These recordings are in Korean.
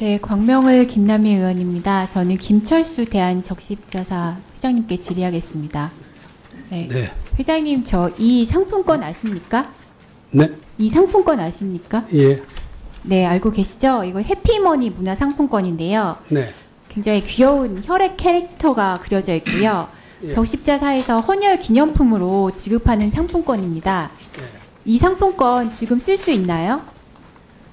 네, 광명을 김남희 의원입니다. 저는 김철수 대한 적십자사 회장님께 질의하겠습니다. 네. 네. 회장님, 저 이 상품권 아십니까? 네. 이 상품권 아십니까? 예. 네, 알고 계시죠? 이거 해피머니 문화 상품권인데요. 네. 굉장히 귀여운 혈액 캐릭터가 그려져 있고요. 예. 적십자사에서 헌혈 기념품으로 지급하는 상품권입니다. 예. 이 상품권 지금 쓸 수 있나요?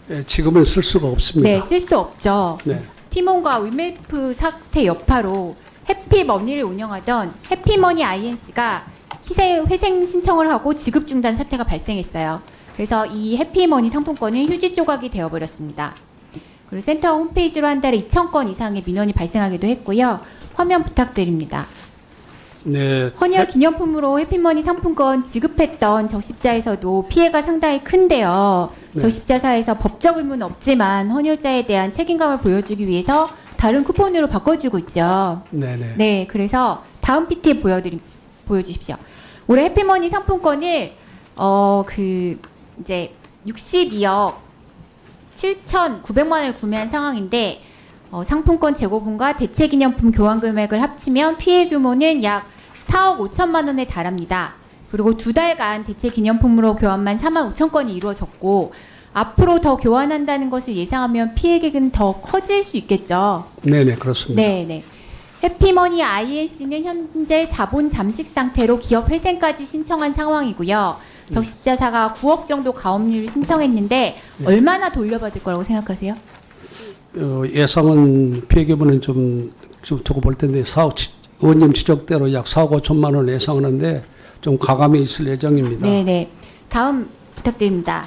예, 지금은 쓸 수가 네, 없습니다. 쓸수 없죠. 네. 티몬과 위메프 사태 여파로 해피머니를 운영하던 해피머니 INC가 희생, 회생 신청을 하고 지급 중단 사태가 발생했어요. 그래서 이 해피머니 상품권은 휴지 조각이 되어버렸습니다. 그리고 센터 홈페이지로 한 달에 2,000건 이상의 민원이 발생하기도 했고요. 화면 부탁드립니다. 네. 헌혈 기념품으로 해피머니 상품권 지급했던 적십자에서도 피해가 상당히 큰데요. 네. 적십자사에서 법적 의무는 없지만 헌혈자에 대한 책임감을 보여주기 위해서 다른 쿠폰으로 바꿔주고 있죠. 네, 네. 네, 그래서 다음 PT 보여드리 보여주십시오. 올해 해피머니 상품권을 어 그 이제 62억 7,900만 원을 구매한 상황인데 어, 상품권 재고분과 대체기념품 교환 금액을 합치면 피해 규모는 약 4억 5천만 원에 달합니다. 그리고 두 달간 대체 기념품으로 교환만 4만 5천 건이 이루어졌고 앞으로 더 교환한다는 것을 예상하면 피해액은 더 커질 수 있겠죠. 네, 네, 그렇습니다. 네, 네. 해피머니 INC는 현재 자본 잠식 상태로 기업 회생까지 신청한 상황이고요. 적십자사가 9억 정도 가업률을 신청했는데 얼마나 돌려받을 거라고 생각하세요? 어, 예상은 피해 규모는 좀, 좀 두고 볼 텐데, 사억, 치- 의원님 지적대로 약 4억 5천만 원을 예상하는데, 좀 가감이 있을 예정입니다. 네, 네. 다음 부탁드립니다.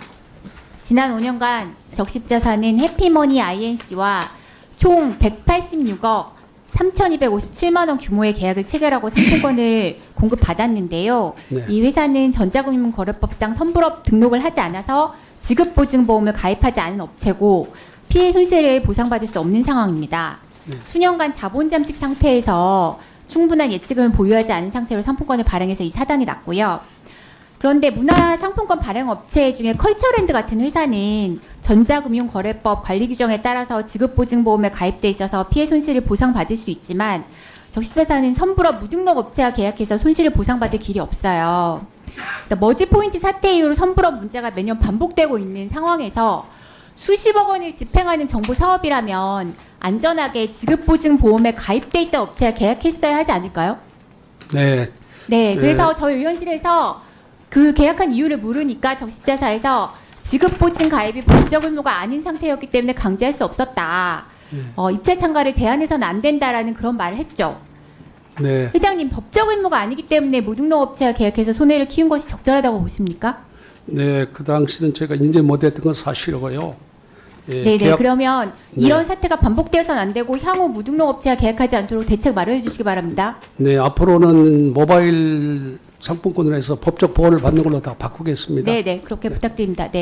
지난 5년간 적십자사는 해피머니 INC와 총 186억 3,257만 원 규모의 계약을 체결하고 상품권을 공급받았는데요. 네. 이 회사는 전자금융거래법상 선불업 등록을 하지 않아서 지급보증보험을 가입하지 않은 업체고 피해 손실을 보상받을 수 없는 상황입니다. 네. 수년간 자본 잠식 상태에서 충분한 예치금을 보유하지 않은 상태로 상품권을 발행해서 이 사단이 났고요. 그런데 문화 상품권 발행 업체 중에 컬처랜드 같은 회사는 전자금융거래법 관리 규정에 따라서 지급보증보험에 가입돼 있어서 피해 손실을 보상받을 수 있지만 적시회사는 선불업 무등록 업체와 계약해서 손실을 보상받을 길이 없어요. 머지 포인트 사태 이후로 선불업 문제가 매년 반복되고 있는 상황에서 수십억 원을 집행하는 정부 사업이라면 안전하게 지급보증보험에 가입돼 있던 업체와 계약했어야 하지 않을까요? 네. 네, 네. 그래서 저희 의원실에서 그 계약한 이유를 물으니까 적십자사에서 지급보증 가입이 법적 의무가 아닌 상태였기 때문에 강제할 수 없었다. 네. 어, 입찰 참가를 제한해서는 안 된다라는 그런 말을 했죠. 네. 회장님, 법적 의무가 아니기 때문에 무등록 업체와 계약해서 손해를 키운 것이 적절하다고 보십니까? 네, 그 당시는 제가 인제 못했던 건 사실이고요. 예, 네, 네. 계약- 그러면 네. 이런 사태가 반복되어서는 안 되고 향후 무등록 업체와 계약하지 않도록 대책 마련해 주시기 바랍니다. 네, 앞으로는 모바일 상품권으로 해서 법적 보호를 받는 걸로 다 바꾸겠습니다. 네, 네. 그렇게 부탁드립니다. 네.